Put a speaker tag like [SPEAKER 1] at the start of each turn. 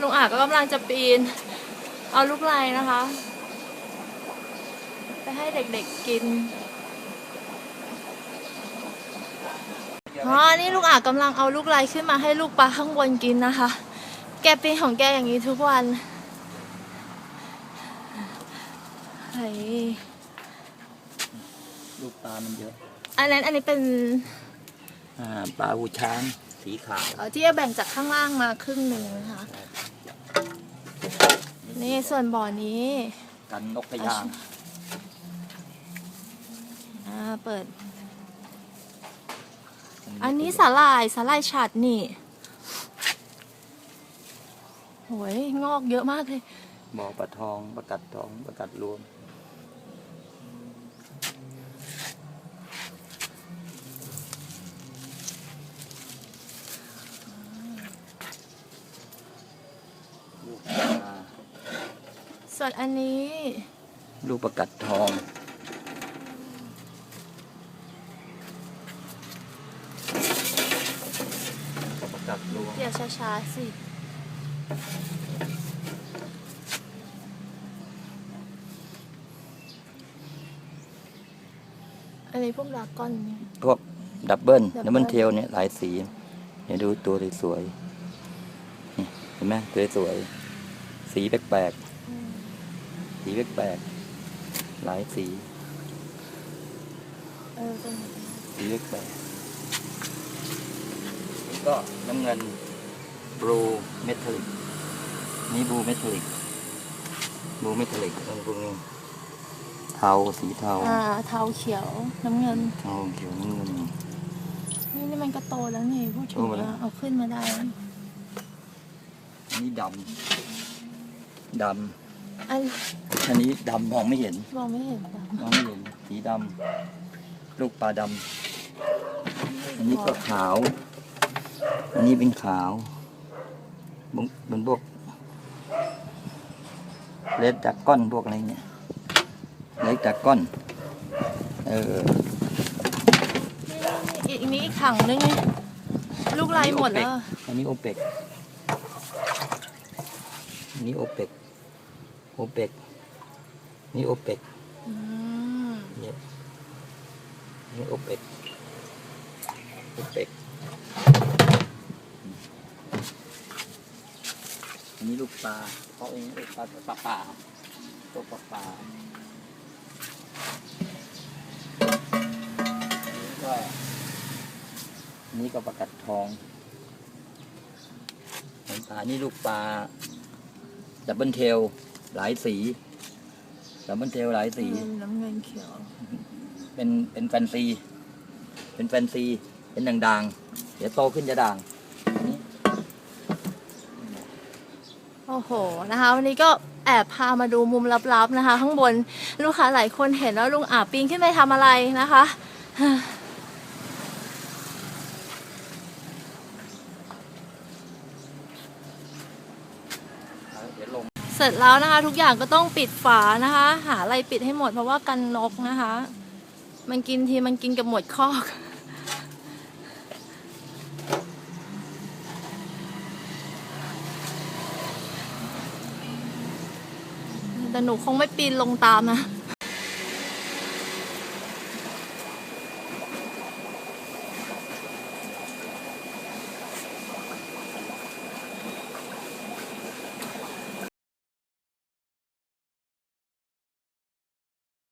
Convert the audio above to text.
[SPEAKER 1] ลุงอาก็กำลังจะปีน เอาลูกไลนะคะ ไปให้เด็กๆกินอ๋อนี่ลูกอากำลังเอาลูกไลขึ้นมาให้ลูกปลาข้างบนกินนะคะ แกปีนของแกอย่างนี้ทุกวันเฮ้ย
[SPEAKER 2] ลูกปลามันเยอะ
[SPEAKER 1] อันนั้นอันนี้เป็น
[SPEAKER 2] อ่าปลาหูช้างสีขาว
[SPEAKER 1] เอ่อที่จะแบ่งจากข้างล่างมาครึ่งหนึ่งนะคะ นี่ส่วนบ่อนี้
[SPEAKER 2] กันนกพยาง
[SPEAKER 1] อ่าเปิด อันนี้สาหร่ายสาหร่ายฉัดนี่โหยงอกเยอะมากเลย
[SPEAKER 2] บ่อปลาทองประกัดทองประกัดรวม ลูกปลา
[SPEAKER 1] ส่วนอันนี้
[SPEAKER 2] ลูกประกัดทอง ประกัดรวม
[SPEAKER 1] เดี๋ยวช้าๆสิ อันนี้พวกดราก้อนนี่
[SPEAKER 2] พวกดับเบิล
[SPEAKER 1] ดับเบิ้ล
[SPEAKER 2] ดับเบิลเทลเนี่ยหลายสีเนี่ยดูตัวสวยๆนี่เห็นไหมตัวสวยๆสีแปลกๆ สีแปลกๆหลายสี
[SPEAKER 1] เออตรงนี้
[SPEAKER 2] สีแปลกๆนี่ก็น้ำเงินบลูเมทัลลิกนี่บลูเมทัลลิกบลูเมทัลลิกเออพวกนี้เทาสีเทา
[SPEAKER 1] อ่าเทาเขียวน้ำเงิน
[SPEAKER 2] เทาเขียวน้ำเงิน
[SPEAKER 1] นี่นี่มันก็โตแล้วนี่พูดถึ
[SPEAKER 2] โต
[SPEAKER 1] ง
[SPEAKER 2] มาแล้ว
[SPEAKER 1] ว่าเอาขึ้นมาได้
[SPEAKER 2] อันนี้ดำด
[SPEAKER 1] อันำ
[SPEAKER 2] อันนี้ดำมองไม่เห็น
[SPEAKER 1] มองไม่เห็นด
[SPEAKER 2] มองไม่เห็น สีดำลูกปลาดำอันนี้ก็ขาว อันนี้เป็นขาวบุงเป็นพวกเลดจากก้อนพวกอะไรเนี่ยเลดจากก้อนเออ
[SPEAKER 1] นี่อีกนี้อีกถังนึงไงลูกลายหมดแล้ว
[SPEAKER 2] อันนี้โอเปกอันนี้โอเปก โอเปกนี่โอเปก
[SPEAKER 1] อืม
[SPEAKER 2] เนี่ยนี่โอเปกโอเปกอันนี้ลูกปลาเขาเองลูกปลาปลาป่าตัวปลาป่าอันนี้ก็อันนี้ก็ประกัดทองเห็นปลานี่ลูกปลาดับเบิลเทล หลายสีดับเบิลเทลหลายสี
[SPEAKER 1] เงินน้ำเงินเขียว
[SPEAKER 2] เป็นเป็นแฟนซี เป็นแฟนซี เป็นด่างๆ เดี๋ยวโตขึ้นจะด่างอันนี้
[SPEAKER 1] โอ้โหนะคะวันนี้ก็แอบพามาดูมุมลับๆนะคะ ข้างบนลูกค้าหลายคนเห็นแล้วลุงอาปีนขึ้นไปทำอะไรนะคะ
[SPEAKER 2] เดี๋ยวลง
[SPEAKER 1] เสร็จแล้วนะคะ ทุกอย่างก็ต้องปิดฝานะคะ หาอะไรปิดให้หมดเพราะว่ากันนกนะคะ มันกินทีมันกินกับหมดคอกแต่หนูคงไม่ปีนลงตามนะ